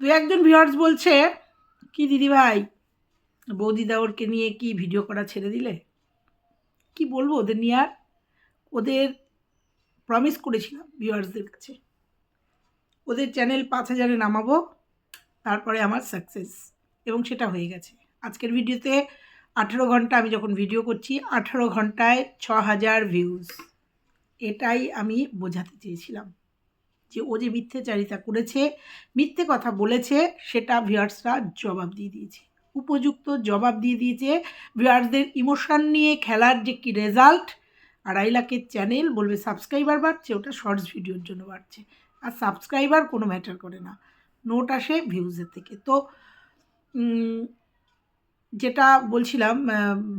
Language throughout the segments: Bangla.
দু একজন ভিউয়ার্স বলছে, কি দিদি ভাই? বৌদি দেওরকে নিয়ে কি ভিডিও করা ছেড়ে দিলে? কি বলব ওদের নিয়ে আর? ওদের প্রমিস করেছিলাম ভিউয়ার্সদের কাছে। ওদের চ্যানেল পাঁচ হাজারে নামাবো, তারপরে আমার সাকসেস এবং সেটা হয়ে গেছে। আজকের ভিডিওতে আঠেরো ঘণ্টা আমি যখন ভিডিও করছি, আঠেরো ঘন্টায় ছ হাজার ভিউজ এটাই আমি বোঝাতে চেয়েছিলাম। যে ও যে মিথ্যেচারিতা করেছে, মিথ্যে কথা বলেছে, সেটা ভিউয়ার্সরা জবাব দিয়ে দিয়েছে। উপযুক্ত জবাব দিয়ে দিয়েছে ভিউয়ার্সদের ইমোশন নিয়ে খেলার যে কি রেজাল্ট, আড়াই লাখের চ্যানেল বলবে সাবস্ক্রাইবার বাড়ছে, ওটা শর্টস ভিডিওর জন্য বাড়ছে। আর সাবস্ক্রাইবার কোনো ম্যাটার করে না, নোট আসে ভিউজের থেকে। তো যেটা বলছিলাম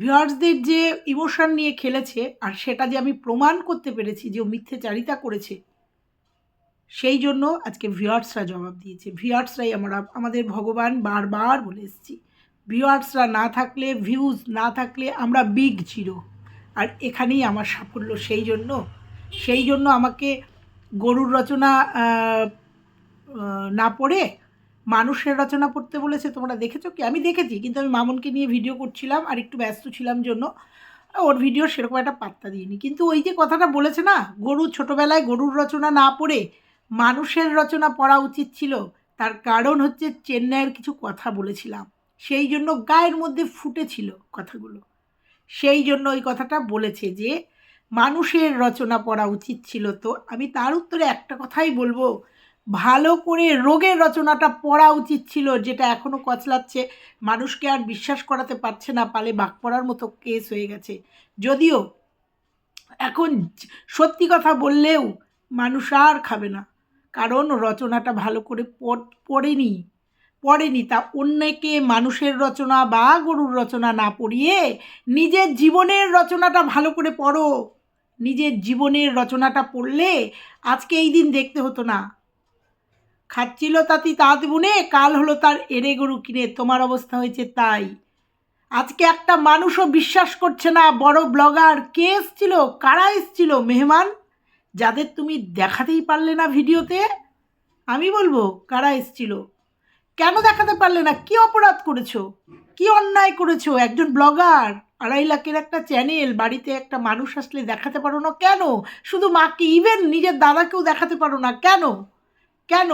ভিউয়ার্সদের যে ইমোশন নিয়ে খেলেছে, আর সেটা যে আমি প্রমাণ করতে পেরেছি যে ও মিথ্যেচারিতা করেছে সেই জন্য আজকে ভিউয়ার্সরা জবাব দিয়েছে। ভিউয়ার্সরাই আমরা, আমাদের ভগবান বারবার বলে এসেছি ভিউয়ার্সরা না থাকলে ভিউজ না থাকলে আমরা বিগ জিরো আর এখানেই আমার সাফল্য সেই জন্য সেই জন্য আমাকে গরুর রচনা না পড়ে, মানুষের রচনা পড়তে বলেছে, তোমরা দেখেছ কি? আমি দেখেছি, কিন্তু আমি মামুনকে নিয়ে ভিডিও করছিলাম আর একটু ব্যস্ত ছিলাম জন্য, ওর ভিডিও সেরকম একটা পাত্তা দিইনি। কিন্তু ওই যে কথাটা বলেছে না, গরু ছোটোবেলায় গরুর রচনা না পড়ে মানুষের রচনা পড়া উচিত ছিল। তার কারণ হচ্ছে চেন্নাইয়ের কিছু কথা বলেছিলাম। সেই জন্য গায়ের মধ্যে ফুটেছিল কথাগুলো। সেই জন্য ওই কথাটা বলেছে যে, মানুষের রচনা পড়া উচিত ছিল তো? আমি তার উত্তরে একটা কথাই বলব। ভালো করে রোগের রচনাটা পড়া উচিত ছিল, যেটা এখনও কচলাচ্ছে। মানুষকে আর বিশ্বাস করাতে পারছে না, পালে বাক পড়ার মতো কেস হয়ে গেছে। যদিও এখন সত্যি কথা বললেও মানুষ আর খাবে না। কারণ রচনাটা ভালো করে পড়- পড়েনি। পড়েনি তা অন্যকে মানুষের রচনা বা গরুর রচনা না পড়িয়ে নিজের জীবনের রচনাটা ভালো করে পড়ো। নিজের জীবনের রচনাটা পড়লে আজকে এই দিন দেখতে হতো না। খাচ্ছিল তাতি তাঁত বুনে, কাল হলো তার এড়ে গরু কিনে। তোমার অবস্থা হয়েছে তাই। আজকে একটা মানুষও বিশ্বাস করছে না, বড় ব্লগার কে এসছিল, কারা এসছিল, মেহমান? যাদের তুমি দেখাতেই পারলে না ভিডিওতে, আমি বলব কারা এসছিল? কেন দেখাতে পারলে না? কি অপরাধ করেছ? কি অন্যায় করেছ? একজন ব্লগার, আড়াই লাখের একটা চ্যানেল, বাড়িতে একটা মানুষ আসলে দেখাতে পারো না কেন? শুধু মাকে ইভেন নিজের দাদাকেও দেখাতে পারো না কেন? কেন?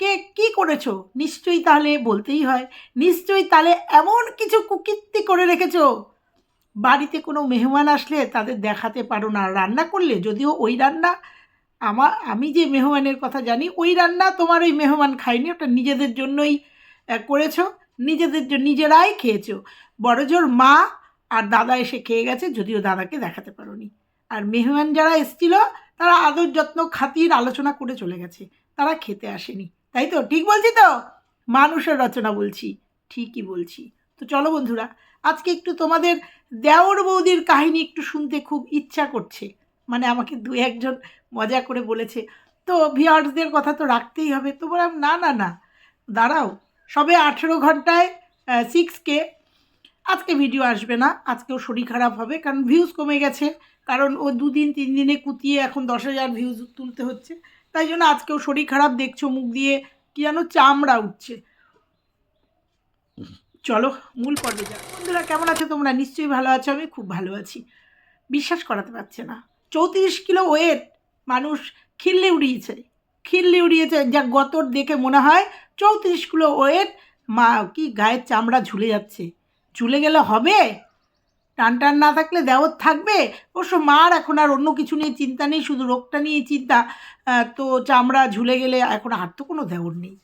কে কি করেছ? নিশ্চয়ই তাহলে বলতেই হয়, নিশ্চয়ই তাহলে এমন কিছু কুকীর্তি করে রেখেছো। বাড়িতে কোনো মেহমান আসলে তাদের দেখাতে পারো না। রান্না করলে যদিও ওই রান্না আমার আমি যে মেহমানের কথা জানি, ওই রান্না তোমার ওই মেহমান খায়নি। ওটা নিজেদের জন্যই করেছ। নিজেদের জন্য নিজেরাই খেয়েছো। বড়জোর মা আর দাদা এসে খেয়ে গেছে, যদিও দাদাকে দেখাতে পারোনি। আর মেহমান যারা এসছিল, তারা আদর যত্ন, খাতির আলোচনা করে চলে গেছে। তারা খেতে আসেনি। তাই তো? ঠিক বলছি তো? মানুষের রচনা বলছি। ঠিকই বলছি। তো চলো বন্ধুরা আজকে একটু তোমাদের দেওর বৌদির কাহিনী একটু শুনতে খুব ইচ্ছা করছে। মানে আমাকে দু একজন মজা করে বলেছে, তো ভিউয়ার্সদের কথা তো রাখতেই হবে। তো বললাম, না না না, দাঁড়াও, সবে আঠেরো ঘন্টায় সিক্স কে, আজকে ভিডিও আসবে না, আজকেও শরীর খারাপ হবে, কারণ ভিউজ কমে গেছে, কারণ ও দুদিন তিন দিনে কুতিয়ে এখন দশ হাজার ভিউজ তুলতে হচ্ছে, তাই জন্য আজকেও শরীর খারাপ, দেখছ মুখ দিয়ে কি যেন চামড়া উঠছে। চলো মূল পর্বে যা বন্ধুরা, কেমন আছো তোমরা? নিশ্চয়ই ভালো আছো, আমি খুব ভালো আছি। বিশ্বাস করাতে পারছে না। চৌত্রিশ কিলো ওয়েট মানুষ খিল্লি উড়িয়েছে। খিল্লি উড়িয়েছে, যা গতর দেখে মনে হয় চৌত্রিশ কিলো ওয়েট মা, কি গায়ের চামড়া ঝুলে যাচ্ছে। ঝুলে গেলে হবে? টান টান না থাকলে দেওয়ার থাকবে? অবশ্য মার এখন আর অন্য কিছু নিয়ে চিন্তা নেই, শুধু রোগটা নিয়ে চিন্তা। তো চামড়া ঝুলে গেলে এখন আর তো কোনো দেওয়ার নেই।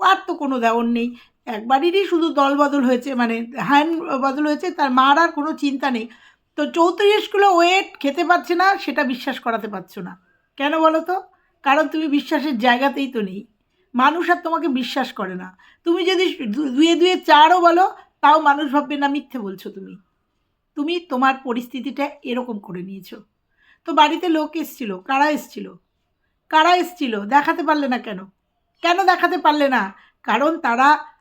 আর তো কোনো দেওয়ার নেই। একবারেরই শুধু দল বদল হয়েছে মানে হ্যান্ড বদল হয়েছে, তার মার আর কোনো চিন্তা নেই। তো চৌত্রিশ কিলো ওয়েট খেতে পারছে না, সেটা বিশ্বাস করাতে পারছ না। কেন বলো তো? কারণ তুমি বিশ্বাসের জায়গাতেই তো নেই। মানুষ আর তোমাকে বিশ্বাস করে না। তুমি যদি দুয়ে দুয়ে চারও বলো, তাও মানুষ ভাববে, না, মিথ্যে বলছো তুমি। তুমি তোমার পরিস্থিতিটা এরকম করে নিয়েছো। তো বাড়িতে লোক এসছিল, কারা এসছিল? কারা এসছিল? দেখাতে পারলে না কেন? কেন দেখাতে পারলে না? কারণ তারা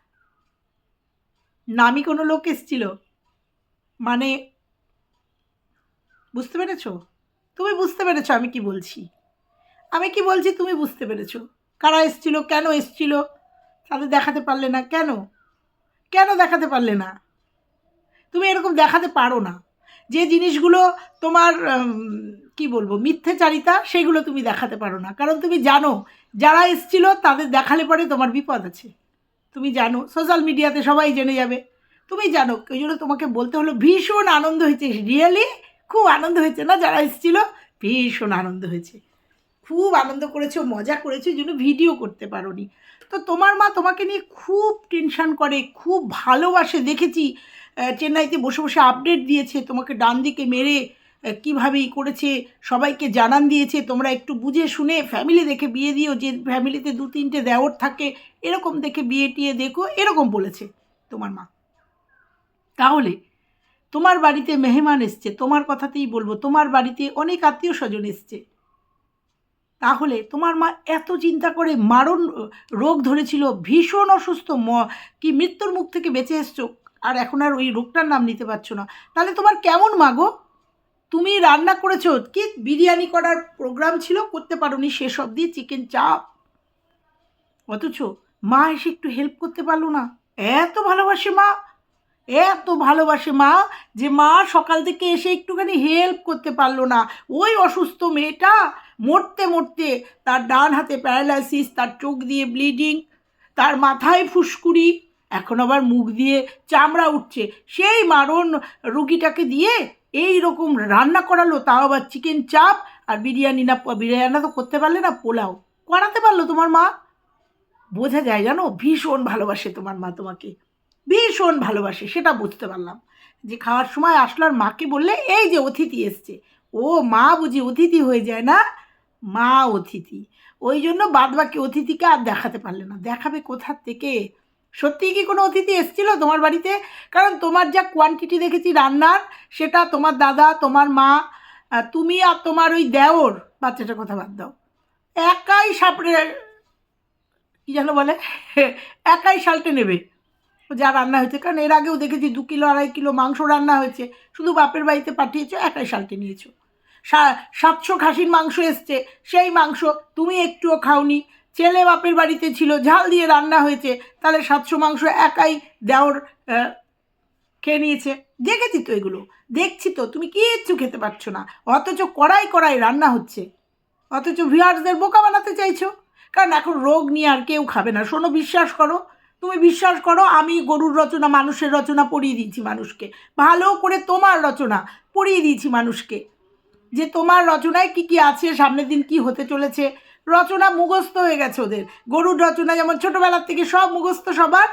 নামি কোনো লোক এসছিল। মানে বুঝতে পেরেছ? তুমি বুঝতে পেরেছ আমি কি বলছি? আমি কি বলছি তুমি বুঝতে পেরেছ? কারা এসছিল, কেন এসছিল? তাদের দেখাতে পারলে না, কেন? কেন দেখাতে পারলে না? তুমি এরকম দেখাতে পারো না। যে জিনিসগুলো তোমার কি বলব, মিথ্যেচারিতা, সেগুলো তুমি দেখাতে পারো না। কারণ তুমি জানো, যারা এসছিল তাদের দেখালে পরে তোমার বিপদ আছে। তুমি জানো সোশ্যাল মিডিয়াতে সবাই জেনে যাবে। তুমি জানো ওই জন্য তোমাকে বলতে হলো, ভীষণ আনন্দ হয়েছে। রিয়েলি খুব আনন্দ হয়েছে না? যারা এসেছিল, ভীষণ আনন্দ হয়েছে। খুব আনন্দ করেছ, মজা করেছ, এই জন্য ভিডিও করতে পারোনি। তো তোমার মা তোমাকে নিয়ে খুব টেনশান করে, খুব ভালোবাসে। দেখেছি চেন্নাইতে বসে বসে আপডেট দিয়েছে, তোমাকে ডান দিকে মেরে কীভাবে ই করেছে, সবাইকে জানান দিয়েছে, তোমরা একটু বুঝে শুনে ফ্যামিলি দেখে বিয়ে দিও, যে ফ্যামিলিতে দু তিনটে দেওর থাকে, এরকম দেখে বিয়ে টিয়ে দেখো, এরকম বলেছে তোমার মা। তাহলে, তোমার বাড়িতে মেহমান এসছে, তোমার কথাতেই বলব, তোমার বাড়িতে অনেক আত্মীয় স্বজন এসছে। তাহলে তোমার মা এত চিন্তা করে মারণ রোগ ধরেছিল, ভীষণ অসুস্থ, ম, কি মৃত্যুর মুখ থেকে বেঁচে এসছো, আর এখন আর ওই রোগটার নাম নিতে পারছ না। তাহলে তোমার কেমন মাগো তুমি রান্না করেছ, কি বিরিয়ানি করার প্রোগ্রাম ছিল? করতে পারোনি শেষ অবধি চিকেন চাপ অথচ মা এসে একটু হেল্প করতে পারল না। এত ভালোবাসে মা, এত ভালোবাসে মা যে মা সকাল থেকে এসে একটুখানি হেল্প করতে পারল না। ওই অসুস্থ মেয়েটা মরতে মরতে তার ডান হাতে প্যারালাইসিস তার চোখ দিয়ে ব্লিডিং তার মাথায় ফুসকুড়ি, এখন আবার মুখ দিয়ে চামড়া উঠছে। সেই মারণ রুগীটাকে দিয়ে এই রকম রান্না করালো, তাও আবার চিকেন চাপ আর বিরিয়ানি না, বিরিয়ানি তো করতে পারলে না পোলাও। করাতে পারল তোমার মা। বোঝা যায় জানো, ভীষণ ভালোবাসে তোমার মা তোমাকে। ভীষণ ভালোবাসে, সেটা বুঝতে পারলাম। যে খাওয়ার সময় আসলো আর মাকে বললে, এই যে অতিথি এসছে। ও মা বুঝি অতিথি হয়ে যায় না? মা অতিথি। ওই জন্য বাদ বাকি অতিথিকে আর দেখাতে পারলে না। দেখাবে কোথার থেকে? সত্যিই কি কোনো অতিথি এসেছিল তোমার বাড়িতে? কারণ তোমার যা কোয়ান্টিটি দেখেছি রান্নার, সেটা তোমার দাদা, তোমার মা তুমি আর তোমার ওই দেওর, বাচ্চাটার কথা বাদ দাও। একাই সাপড়ে, কী যেন বলে? একাই সালটে নেবে। যা রান্না হয়েছে। কারণ এর আগেও দেখেছি দু কিলো, আড়াই কিলো মাংস রান্না হয়েছে। শুধু বাপের বাড়িতে পাঠিয়েছো, একাই সালটে নিয়েছো। সাতশো খাসির মাংস এসছে। সেই মাংস তুমি একটুও খাওনি। ছেলে বাপের বাড়িতে ছিল, ঝাল দিয়ে রান্না হয়েছে, তাহলে সাতশো মাংস একাই দেওর খেয়ে নিয়েছে। দেখেছি তো এগুলো, দেখছি তো, তুমি কিচ্ছু খেতে পারছ না, অথচ কড়াই কড়াই রান্না হচ্ছে। অথচ ভিউয়ার্সদের বোকা বানাতে চাইছো? কারণ এখন রোগ নিয়ে আর কেউ খাবে না। শোনো, বিশ্বাস করো, তুমি বিশ্বাস করো, আমি গরুর রচনা, মানুষের রচনা পড়িয়ে দিয়েছি মানুষকে। ভালো করে তোমার রচনা পড়িয়ে দিয়েছি মানুষকে। যে তোমার রচনায় কি কি আছে, সামনের দিন কি হতে চলেছে রচনা মুখস্থ হয়ে গেছে ওদের। গরুর রচনা যেমন ছোটোবেলার থেকে সব মুখস্থ সবার।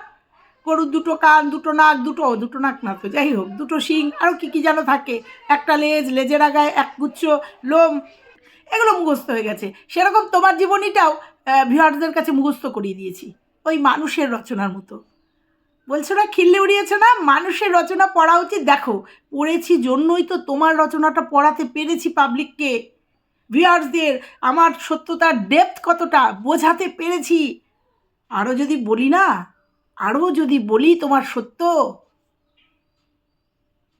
গরুর দুটো কান, দুটো নাক, দুটো দুটো নাক না তো, যাই হোক, দুটো শিং আরও কী কী যেন থাকে। একটা লেজ, লেজের আগায় এক গুচ্ছ, লোম, এগুলো মুখস্থ হয়ে গেছে। সেরকম তোমার জীবনীটাও ভিউয়ারদের কাছে মুখস্থ করিয়ে দিয়েছি। ওই মানুষের রচনার মতো। বলছো না, খিল্লে উড়িয়েছে না? মানুষের রচনা পড়া উচিত? দেখো, পড়েছি জন্যই তো তোমার রচনাটা পড়াতে পেরেছি পাবলিককে ভিউয়ার্সদের আমার সত্যতার ডেপথ কতটা বোঝাতে পেরেছি। আরও যদি বলি না আরও যদি বলি তোমার সত্য,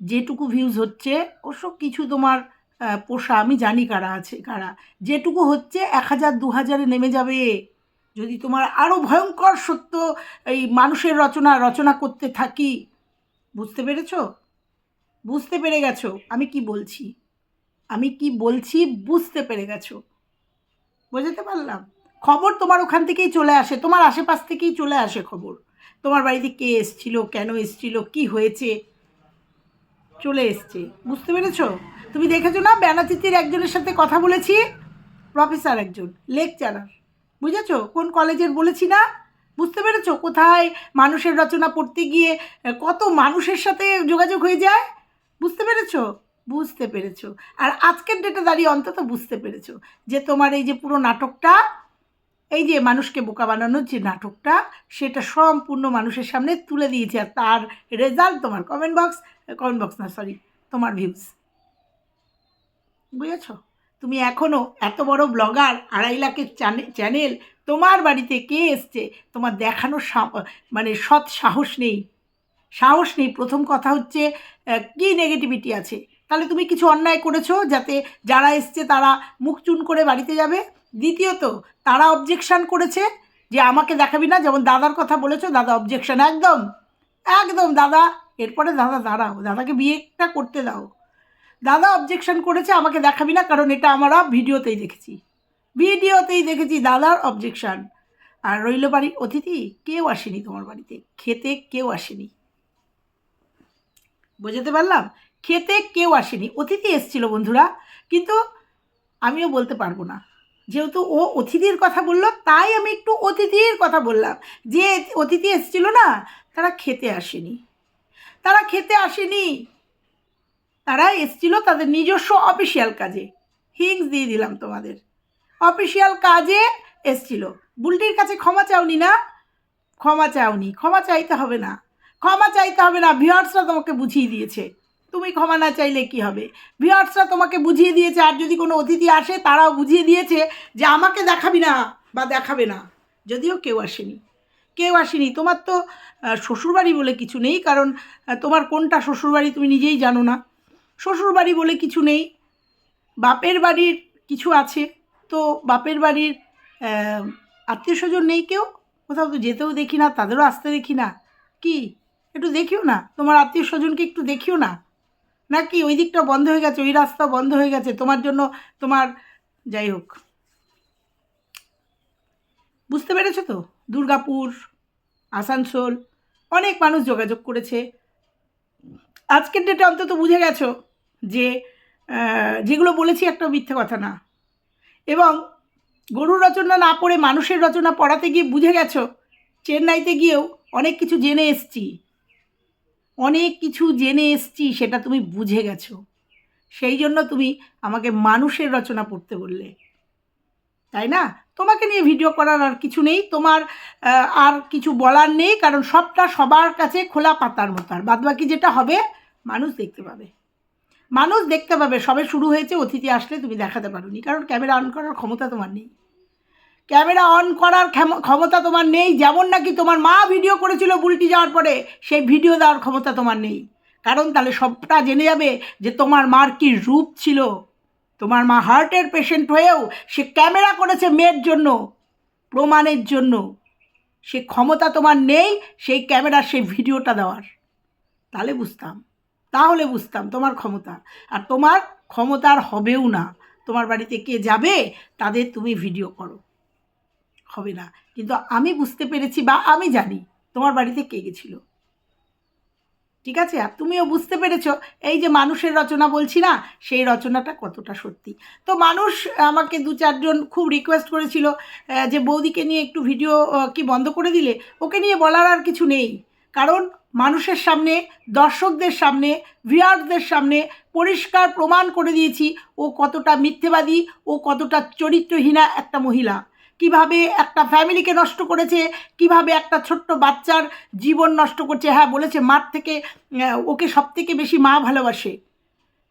যেটুকু ভিউজ হচ্ছে, অবশ্য কিছু তোমার পোষা, আমি জানি কারা আছে, কারা। যেটুকু হচ্ছে এক হাজার, দু হাজারে নেমে যাবে। যদি তোমার আরও ভয়ঙ্কর সত্য এই মানুষের রচনা রচনা করতে থাকি, বুঝতে পেরেছ? বুঝতে পেরে গেছো, আমি কি বলছি? আমি কি বলছি বুঝতে পেরে গেছো? বুঝতে পারলাম? খবর তোমার ওখান থেকেই চলে আসে, তোমার আশেপাশ থেকেই চলে আসে খবর। তোমার বাড়িতে কে এসছিল, কেন এসছিল, কি হয়েছে? চলে এসছে, বুঝতে পেরেছ? তুমি দেখেছ না ব্যানাচিতির একজনের সাথে কথা বলেছি? প্রফেসর একজন, লেকচারার। বুঝেছ? কোন কলেজের বলেছি না? বুঝতে পেরেছ? কোথায় মানুষের রচনা পড়তে গিয়ে, কত মানুষের সাথে যোগাযোগ হয়ে যায়? বুঝতে পেরেছ? বুঝতে পেরেছ। আর আজকের ডেটে দাঁড়িয়ে অন্তত বুঝতে পেরেছ যে তোমার এই যে পুরো নাটকটা, এই যে মানুষকে বোকা বানানোর যে নাটকটা, সেটা সম্পূর্ণ মানুষের সামনে তুলে দিয়েছে। আর তার রেজাল্ট তোমার কমেন্ট বক্স কমেন্ট বক্স না সরি তোমার ভিউজ বুঝেছ? তুমি এখনও এত বড় ব্লগার আড়াই লাখের চ্যানে- চ্যানেল তোমার বাড়িতে কে এসছে? তোমার দেখানো মানে সৎ সাহস নেই। সাহস নেই। প্রথম কথা হচ্ছে কি নেগেটিভিটি আছে? তাহলে তুমি কিছু অন্যায় করেছ যাতে যারা এসছে তারা মুখ চুন করে বাড়িতে যাবে? দ্বিতীয়ত, তারা অবজেকশান করেছে যে আমাকে দেখাবি না? যেমন দাদার কথা বলেছ, দাদা অবজেকশান একদম একদম, দাদা, এরপরে দাদা দাঁড়াও, দাদাকে বিয়েটা করতে দাও। দাদা অবজেকশান করেছে, আমাকে দেখাবি না, কারণ এটা আমরা ভিডিওতেই দেখেছি। ভিডিওতেই দেখেছি দাদার অবজেকশান আর রইল বাড়ির অতিথি, কেউ আসেনি তোমার বাড়িতে, খেতে কেউ আসেনি। বোঝাতে পারলাম? খেতে কেউ আসেনি। অতিথি এসছিল বন্ধুরা, কিন্তু আমিও বলতে পারব না। যেহেতু ও অতিথির কথা বলল, তাই আমি একটু অতিথির কথা বললাম। যে অতিথি এসছিল না, তারা খেতে আসেনি। তারা খেতে আসেনি। তারা এসছিল তাদের নিজস্ব অফিসিয়াল কাজে। হিংস দিয়ে দিলাম তোমাদের। অফিসিয়াল কাজে এসছিল। বুলটির কাছে ক্ষমা চাওনি না? ক্ষমা চাওনি। ক্ষমা চাইতে হবে না। ক্ষমা চাইতে হবে না। ভিওয়ার্সরা তোমাকে বুঝিয়ে দিয়েছে। তুমি ক্ষমা না চাইলে কি হবে? ভিওয়ার্সরা তোমাকে বুঝিয়ে দিয়েছে, আর যদি কোনো অতিথি আসে, তারাও বুঝিয়ে দিয়েছে যে আমাকে দেখাবি না বা দেখাবে না। যদিও কেউ আসেনি। কেউ আসেনি। তোমার তো শ্বশুরবাড়ি বলে কিছু নেই, কারণ তোমার কোনটা শ্বশুরবাড়ি তুমি নিজেই জানো না। শ্বশুরবাড়ি বলে কিছু নেই। বাপের বাড়ির কিছু আছে। তো বাপের বাড়ির আত্মীয় স্বজন নেই কেউ? কোথাও তো যেতেও দেখি না, তাদেরও আসতে দেখি না। কি? একটু দেখিও না? তোমার আত্মীয় স্বজনকে একটু দেখিও না? নাকি ওই দিকটা বন্ধ হয়ে গেছে, ওই রাস্তা বন্ধ হয়ে গেছে? তোমার জন্য তোমার, যাই হোক। বুঝতে পেরেছ তো? দুর্গাপুর, আসানসোল, অনেক মানুষ যোগাযোগ করেছে। আজকের ডেটে অন্তত বুঝে গেছো যে যেগুলো বলেছি একটা মিথ্যে কথা না। এবং গরুর রচনা না পড়ে মানুষের রচনা পড়াতে গিয়ে বুঝে গেছো, চেন্নাইতে গিয়েও অনেক কিছু জেনে এসছি। অনেক কিছু জেনে এসছি, সেটা তুমি বুঝে গেছো। সেই জন্য তুমি আমাকে মানুষের রচনা পড়তে বললে। তাই না? তোমাকে নিয়ে ভিডিও করার আর কিছু নেই। তোমার আর কিছু বলার নেই, কারণ সবটা সবার কাছে খোলা পাতার মতো। আর বাদবাকি যেটা হবে, মানুষ দেখতে পাবে। মানুষ দেখতে পাবে। সবে শুরু হয়েছে, অতিথি আসলে তুমি দেখাতে পারোনি। কারণ ক্যামেরা অন করার ক্ষমতা তোমার নেই। ক্যামেরা অন করার ক্ষম- ক্ষমতা তোমার নেই। যেমন নাকি তোমার মা ভিডিও করেছিল বুলটি যাওয়ার পরে, সেই ভিডিও দেওয়ার ক্ষমতা তোমার নেই। কারণ তাহলে সবটা জেনে যাবে যে তোমার মার কি রূপ ছিল। তোমার মা হার্টের পেশেন্ট হয়েও সে ক্যামেরা করেছে মেয়ের জন্য, প্রমাণের জন্য। সে ক্ষমতা তোমার নেই, সেই ক্যামেরার সেই ভিডিওটা দেওয়ার। তাহলে বুঝতাম। তাহলে বুঝতাম তোমার ক্ষমতা। আর তোমার ক্ষমতার হবেও না। তোমার বাড়িতে কে যাবে, তাদের তুমি ভিডিও করো। হবে না। কিন্তু আমি বুঝতে পেরেছি বা আমি জানি তোমার বাড়িতে কে গেছিল। ঠিক আছে? আর তুমিও বুঝতে পেরেছ, এই যে মানুষের রচনা বলছি না, সেই রচনাটা কতটা সত্যি। তো মানুষ আমাকে দু চারজন খুব রিকোয়েস্ট করেছিল যে বৌদিকে নিয়ে একটু ভিডিও কি বন্ধ করে দিলে, ওকে নিয়ে বলার আর কিছু নেই। কারণ মানুষের সামনে, দর্শকদের সামনে ভিউয়ার্সদের সামনে পরিষ্কার প্রমাণ করে দিয়েছি, ও কতটা মিথ্যেবাদী, ও কতটা চরিত্রহীনা একটা মহিলা। কীভাবে একটা ফ্যামিলিকে নষ্ট করেছে, কীভাবে একটা ছোট্ট বাচ্চার জীবন নষ্ট করছে হ্যাঁ বলেছে মার থেকে ওকে সব থেকে বেশি মা ভালোবাসে।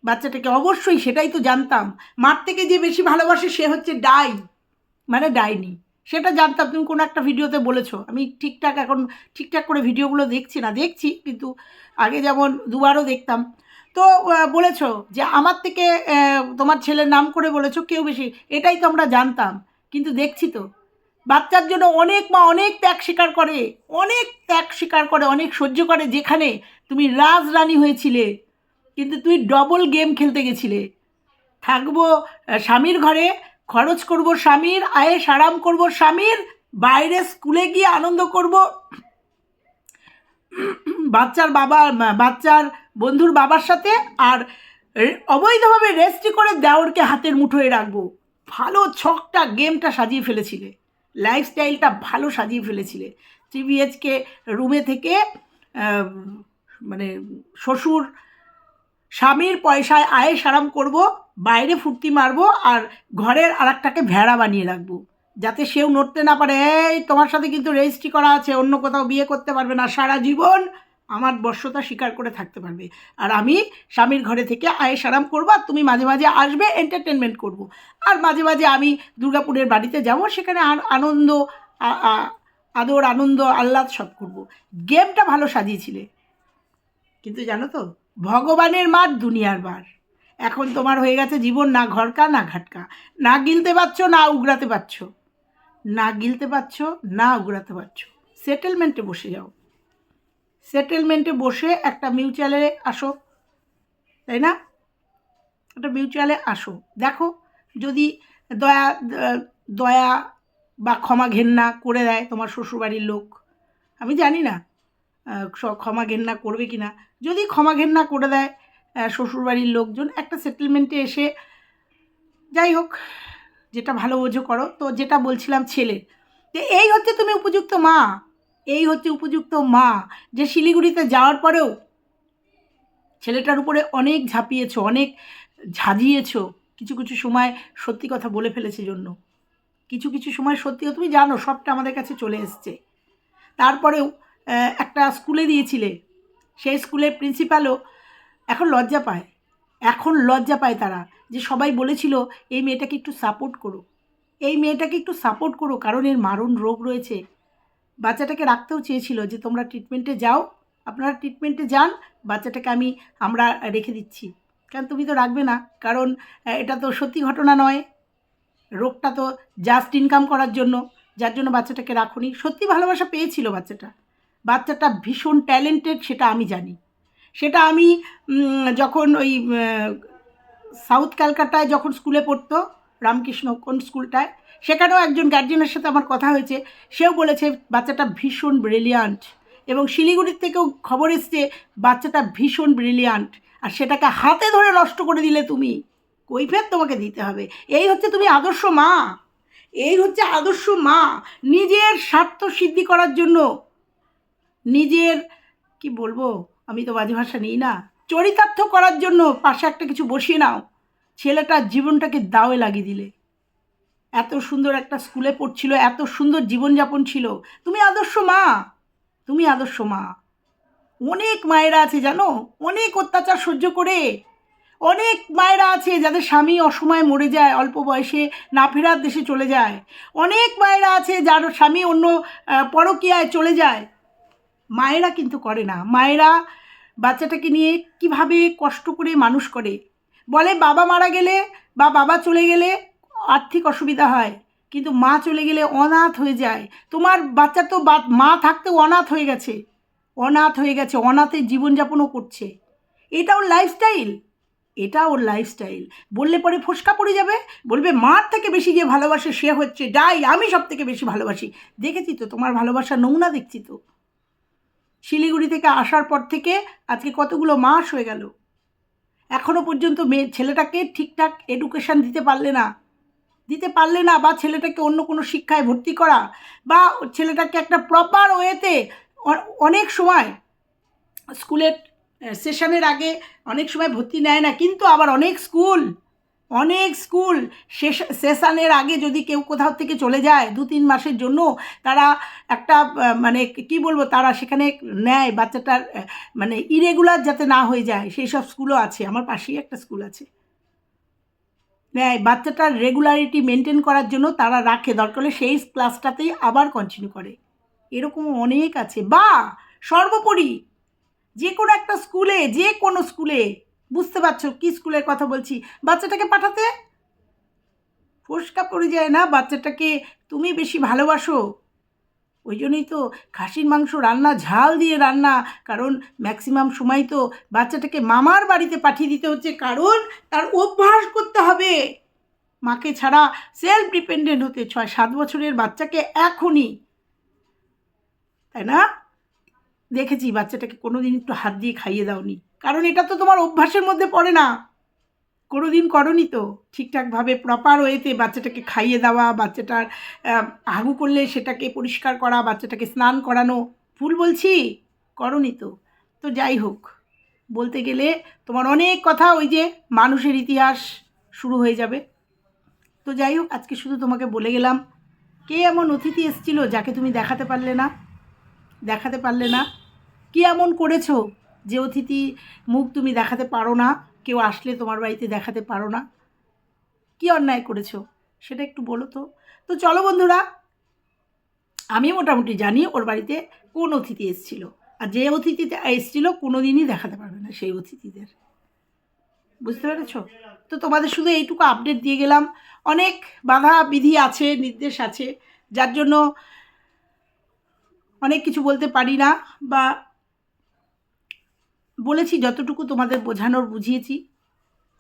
বাচ্চাটাকে অবশ্যই সেটাই তো জানতাম। মার থেকে যে বেশি ভালোবাসে সে হচ্ছে ডাই মানে ডাইনি। সেটা জানতাম, তুমি কোনো একটা ভিডিওতে বলেছ। আমি ঠিকঠাক এখন ঠিকঠাক করে ভিডিওগুলো দেখছি না, দেখছি, কিন্তু আগে যেমন দুবারও দেখতাম। তো বলেছ যে আমার থেকে তোমার ছেলের নাম করে বলেছ, কেউ বেশি, এটাই তো আমরা জানতাম। কিন্তু দেখছি তো। বাচ্চার জন্য অনেক মা অনেক ত্যাগ স্বীকার করে, অনেক ত্যাগ স্বীকার করে, অনেক সহ্য করে যেখানে তুমি রাজরানী হয়েছিলে, কিন্তু তুই ডবল গেম খেলতে গেছিলে। থাকব স্বামীর ঘরে, খরচ করব স্বামীর আয়েস আরাম করব স্বামীর, বাইরে স্কুলে গিয়ে আনন্দ করব। বাচ্চার বাবা বাচ্চার বন্ধুর বাবার সাথে আর অবৈধভাবে রেস্ট্রি করে দেওরকে হাতের মুঠোয় রাখব। ভালো ছকটা গেমটা সাজিয়ে ফেলেছিলে। লাইফস্টাইলটা ভালো সাজিয়ে ফেলেছিলে। থ্রি বিএচকে রুমে থেকে মানে শ্বশুর স্বামীর পয়সায় আয়েস সারাম করব, বাইরে ফুর্তি মারবো আর ঘরের আরেকটাকে ভেড়া বানিয়ে রাখব। যাতে সেও নড়তে না পারে, এই, তোমার সাথে কিন্তু রেজিস্ট্রি করা আছে, অন্য কোথাও বিয়ে করতে পারবে না, সারা জীবন আমার বর্ষতা স্বীকার করে থাকতে পারবে। আর আমি স্বামীর ঘরে থেকে আয়েস আরাম করব আর তুমি মাঝে মাঝে আসবে এন্টারটেনমেন্ট করব। আর মাঝে মাঝে আমি দুর্গাপুরের বাড়িতে যাব, সেখানে আন- আনন্দ আদর, আনন্দ, আহ্লাদ সব করব। গেমটা ভালো সাজিয়েছিলে। কিন্তু জানো তো, ভগবানের মার দুনিয়ার বার। এখন তোমার হয়ে গেছে জীবন না ঘরকা, না ঘাটকা। না গিলতে পারছ, না উগরাতে পারছ। না গিলতে পারছ, না উগড়াতে পারছ। সেটেলমেন্টে বসে যাও। সেটেলমেন্টে বসে একটা মিউচুয়ালে আসো, তাই না? একটা মিউচুয়ালে আসো। দেখো, যদি দয়া দয়া বা ক্ষমা ঘেন্না করে দেয় তোমার শ্বশুরবাড়ির লোক, আমি জানি না ক্ষমা ঘেন্না করবে কি না যদি ক্ষমা ঘেন্না করে দেয় শ্বশুরবাড়ির লোকজন, একটা সেটেলমেন্টে এসে, যাই হোক, যেটা ভালো বোঝো করো। তো যেটা বলছিলাম ছেলে তো এই হচ্ছে তুমি উপযুক্ত মা। এই হচ্ছে উপযুক্ত মা, যে শিলিগুড়িতে যাওয়ার পরেও ছেলেটার উপরে অনেক ঝাঁপিয়েছ, অনেক ঝাঁঝিয়েছো। কিছু কিছু সময় সত্যি কথা বলে ফেলেছে জন্য। কিছু কিছু সময় সত্যি তুমি জানো, সবটা আমাদের কাছে চলে এসছে। তারপরেও একটা স্কুলে দিয়েছিলে। সেই স্কুলের প্রিন্সিপালও এখন লজ্জা পায়। এখন লজ্জা পায় তারা যে সবাই বলেছিল, এই মেয়েটাকে একটু সাপোর্ট করো। এই মেয়েটাকে একটু সাপোর্ট করো, কারণ এর মারণ রোগ রয়েছে। বাচ্চাটাকে রাখতেও চেয়েছিল যে তোমরা ট্রিটমেন্টে যাও, আপনারা ট্রিটমেন্টে যান, বাচ্চাটাকে আমি, আমরা রেখে দিচ্ছি। কারণ তুমি তো রাখবে না, কারণ এটা তো সত্যি ঘটনা নয়। রোগটা তো জাস্ট ইনকাম করার জন্য, যার জন্য বাচ্চাটাকে রাখুনি। সত্যি ভালোবাসা পেয়েছিল বাচ্চাটা। বাচ্চাটা ভীষণ ট্যালেন্টেড সেটা আমি জানি। সেটা আমি যখন ওই সাউথ ক্যালকাটায় যখন স্কুলে পড়তো, রামকৃষ্ণ কোন স্কুলটায় সেখানেও একজন গার্জিয়ানের সাথে আমার কথা হয়েছে। সেও বলেছে, বাচ্চাটা ভীষণ ব্রিলিয়ান্ট এবং শিলিগুড়ির থেকেও খবর এসছে, বাচ্চাটা ভীষণ ব্রিলিয়ান্ট আর সেটাকে হাতে ধরে নষ্ট করে দিলে তুমি। কৈফের তোমাকে দিতে হবে। এই হচ্ছে তুমি আদর্শ মা। এই হচ্ছে আদর্শ মা। নিজের স্বার্থ সিদ্ধি করার জন্য। নিজের, কি বলব, আমি তো বাজে ভাষা নিই না, চরিতার্থ করার জন্য পাশে একটা কিছু বসিয়ে নাও। ছেলেটার জীবনটাকে দাওয়ে লাগিয়ে দিলে। এত সুন্দর একটা স্কুলে পড়ছিল, এত সুন্দর জীবনযাপন ছিল। তুমি আদর্শ মা। তুমি আদর্শ মা। অনেক মায়েরা আছে জানো, অনেক অত্যাচার সহ্য করে। অনেক মায়েরা আছে যাদের স্বামী অসময়ে মরে যায়, অল্প বয়সে না ফেরার দেশে চলে যায়। অনেক মায়েরা আছে যার স্বামী অন্য পরকীয়ায় চলে যায়। মায়েরা কিন্তু করে না। মায়েরা বাচ্চাটাকে নিয়ে কীভাবে কষ্ট করে মানুষ করে? বলে বাবা মারা গেলে বা বাবা চলে গেলে আর্থিক অসুবিধা হয়, কিন্তু মা চলে গেলে অনাথ হয়ে যায়। তোমার বাচ্চা তো মা থাকতেও অনাথ হয়ে গেছে। অনাথ হয়ে গেছে অনাথের জীবনযাপনও করছে। এটা ওর লাইফস্টাইল এটা ওর লাইফস্টাইল বললে পরে ফোসকা পড়ে যাবে। বলবে, মার থেকে বেশি যে ভালোবাসে সে হচ্ছে ডাই, আমি সব থেকে বেশি ভালোবাসি। দেখেছি তো, তোমার ভালোবাসার নমুনা দেখছি তো। শিলিগুড়ি থেকে আসার পর থেকে আজকে কতগুলো মাস হয়ে গেল। এখনও পর্যন্ত মেয়ে ছেলেটাকে ঠিকঠাক এডুকেশন দিতে পারলে না। দিতে পারলে না বা ছেলেটাকে অন্য কোনো শিক্ষায় ভর্তি করা বা ছেলেটাকে একটা প্রপার ওয়েতে অনেক সময় স্কুলের সেশনের আগে অনেক সময় ভর্তি নেয় না, কিন্তু আবার অনেক স্কুল অনেক স্কুল সেশনের আগে যদি কেউ কোথাও থেকে চলে যায় দু তিন মাসের জন্য, তারা একটা মানে কি বলব, তারা সেখানে নেয় বাচ্চাটার মানে ইরেগুলার যাতে না হয়ে যায়, সেই সব স্কুলও আছে, আমার পাশেই একটা স্কুল আছে। নেয় বাচ্চাটার রেগুলারিটি মেনটেন করার জন্য তারা রাখে। দরকার হলে সেই ক্লাসটাতেই আবার কন্টিনিউ করে। এরকম অনেক আছে। বা, সর্বোপরি যে কোনো একটা স্কুলে যে কোনো স্কুলে বুঝতে পারছ কি স্কুলের কথা বলছি? বাচ্চাটাকে পাঠাতে? ফোসকা পড়ে যায় না? বাচ্চাটাকে তুমি বেশি ভালোবাসো? ওই জন্যই তো খাসির মাংস রান্না ঝাল দিয়ে রান্না, কারণ ম্যাক্সিমাম সময় তো বাচ্চাটাকে মামার বাড়িতে পাঠিয়ে দিতে হচ্ছে, কারণ তার অভ্যাস করতে হবে। মাকে ছাড়া সেলফ ডিপেন্ডেন্ট হতে ছয় সাত বছরের বাচ্চাকে এখনই। তাই না? দেখেছি বাচ্চাটাকে কোনো দিন একটু হাত দিয়ে খাইয়ে দাওনি, কারণ এটা তো তোমার অভ্যাসের মধ্যে পড়ে না। কোনো দিন করনি তো? ঠিকঠাকভাবে প্রপার ওয়েতে বাচ্চাটাকে খাইয়ে দেওয়া বাচ্চাটার আহ, হাগু করলে সেটাকে পরিষ্কার করা বাচ্চাটাকে স্নান করানো ভুল বলছি? করনি তো। তো যাই হোক বলতে গেলে তোমার অনেক কথা ওই যে মানুষের ইতিহাস শুরু হয়ে যাবে। তো যাই হোক আজকে শুধু তোমাকে বলে গেলাম কে এমন অতিথি এসেছিল যাকে তুমি দেখাতে পারলে না? দেখাতে পারলে না? কি এমন করেছ যে অতিথি মুখ তুমি দেখাতে পারো না? কেউ আসলে তোমার বাড়িতে দেখাতে পারো না। কি অন্যায় করেছ? সেটা একটু বলো তো। তো চলো বন্ধুরা, আমি মোটামুটি জানি ওর বাড়িতে কোন অতিথি এসেছিল। আর যে অতিথি এসেছিল কোনো দিনই দেখাতে পারবে না সেই অতিথিদের। বুঝতে পেরেছ? তো তোমাদের শুধু এইটুকু আপডেট দিয়ে গেলাম। অনেক বাধা বিধি আছে, নির্দেশ আছে, যার জন্য অনেক কিছু বলতে পারি না বা বলেছি, যতটুকু তোমাদের বোঝানোর বুঝিয়েছি।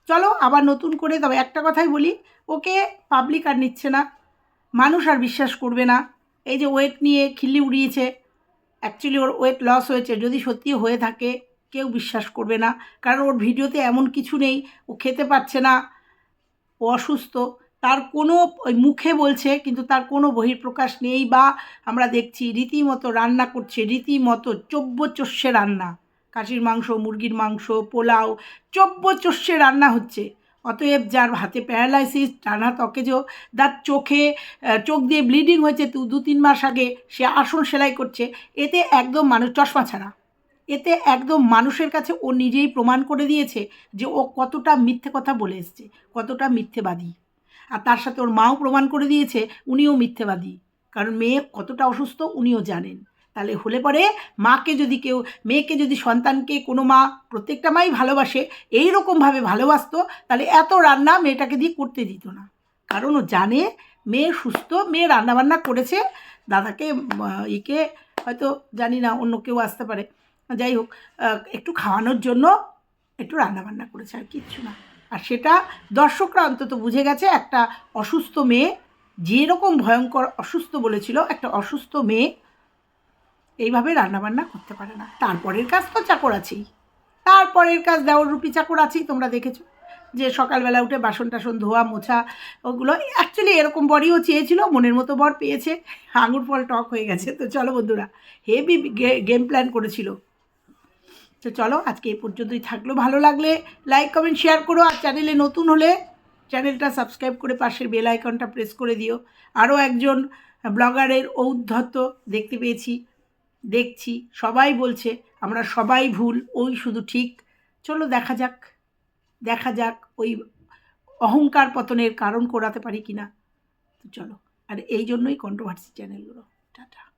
চলো, আবার নতুন করে, তবে একটা কথাই বলি, ওকে পাবলিক আর নিচ্ছে না, মানুষ আর বিশ্বাস করবে না। এই যে ওয়েট নিয়ে খিল্লি উড়িয়েছে অ্যাকচুয়ালি ওর ওয়েট লস হয়েছে, যদি সত্যি হয়ে থাকে, কেউ বিশ্বাস করবে না। কারণ ওর ভিডিওতে এমন কিছু নেই, ও খেতে পারছে না, ও অসুস্থ, তার কোনো ওই মুখে বলছে, কিন্তু তার কোনো বহিঃপ্রকাশ নেই, বা আমরা দেখছি রীতিমতো রান্না করছে, রীতিমতো চব্য চস্যে রান্না। খাসির মাংস, মুরগির মাংস, পোলাও চব্য চস্যে রান্না হচ্ছে। অতএব যার হাতে প্যারালাইসিস টানা তকেজো যার চোখে চোখ দিয়ে ব্লিডিং হয়েছে দু দু তিন মাস আগে, সে আসন সেলাই করছে। এতে একদম মানুষ চশমা ছাড়া। এতে একদম মানুষের কাছে ও নিজেই প্রমাণ করে দিয়েছে যে ও কতটা মিথ্যে কথা বলে এসছে, কতটা মিথ্যেবাদী। আর তার সাথে ওর মাও প্রমাণ করে দিয়েছে উনিও মিথ্যেবাদী। কারণ মেয়ে কতটা অসুস্থ উনিও জানেন। তাহলে হলে পরে মাকে যদি কেউ, মেয়েকে যদি সন্তানকে কোনো মা প্রত্যেকটা মাই ভালোবাসে এই রকমভাবে ভালোবাসতো, তাহলে এত রান্না মেয়েটাকে দিয়ে করতে দিত না। কারণ ও জানে মেয়ে সুস্থ, মেয়ে রান্নাবান্না করেছে, দাদাকে একে হয়তো জানি না, অন্য কেউ আসতে পারে। যাই হোক একটু খাওয়ানোর জন্য একটু রান্নাবান্না করেছে আর কিচ্ছু না। আর সেটা দর্শকরা অন্তত বুঝে গেছে, একটা অসুস্থ মেয়ে, যেরকম ভয়ঙ্কর অসুস্থ বলেছিল, একটা অসুস্থ মেয়ে এইভাবে রান্নাবান্না করতে পারে না। তারপরের কাজ তো চাকর আছেই তারপরের কাজ দেওয়ার রুপি চাকর আছেই তোমরা দেখেছ? যে সকালবেলা উঠে বাসন টাসন ধোয়া, মোছা, ওগুলো অ্যাকচুয়ালি এরকম বরইও চেয়েছিল, মনের মতো বর পেয়েছে, আঙুর ফল টক হয়ে গেছে। তো চলো বন্ধুরা, হেভি গেম প্ল্যান করেছিল। তো চলো, আজকে এই পর্যন্তই থাকল। ভালো লাগলে লাইক কমেন্ট শেয়ার করো। আর চ্যানেলে নতুন হলে চ্যানেলটা সাবস্ক্রাইব করে পাশের বেল আইকনটা প্রেস করে দিও। আরও একজন ব্লগারের ঔদ্ধত্য দেখতে পেয়েছি। দেখছি, সবাই বলছে, আমরা সবাই ভুল, ওই শুধু ঠিক। চলো দেখা যাক দেখা যাক ওই অহংকার পতনের কারণ করাতে পারি কি না তো চলো, আর এই জন্যই কন্ট্রোভার্সি চ্যানেলগুলো টাটা।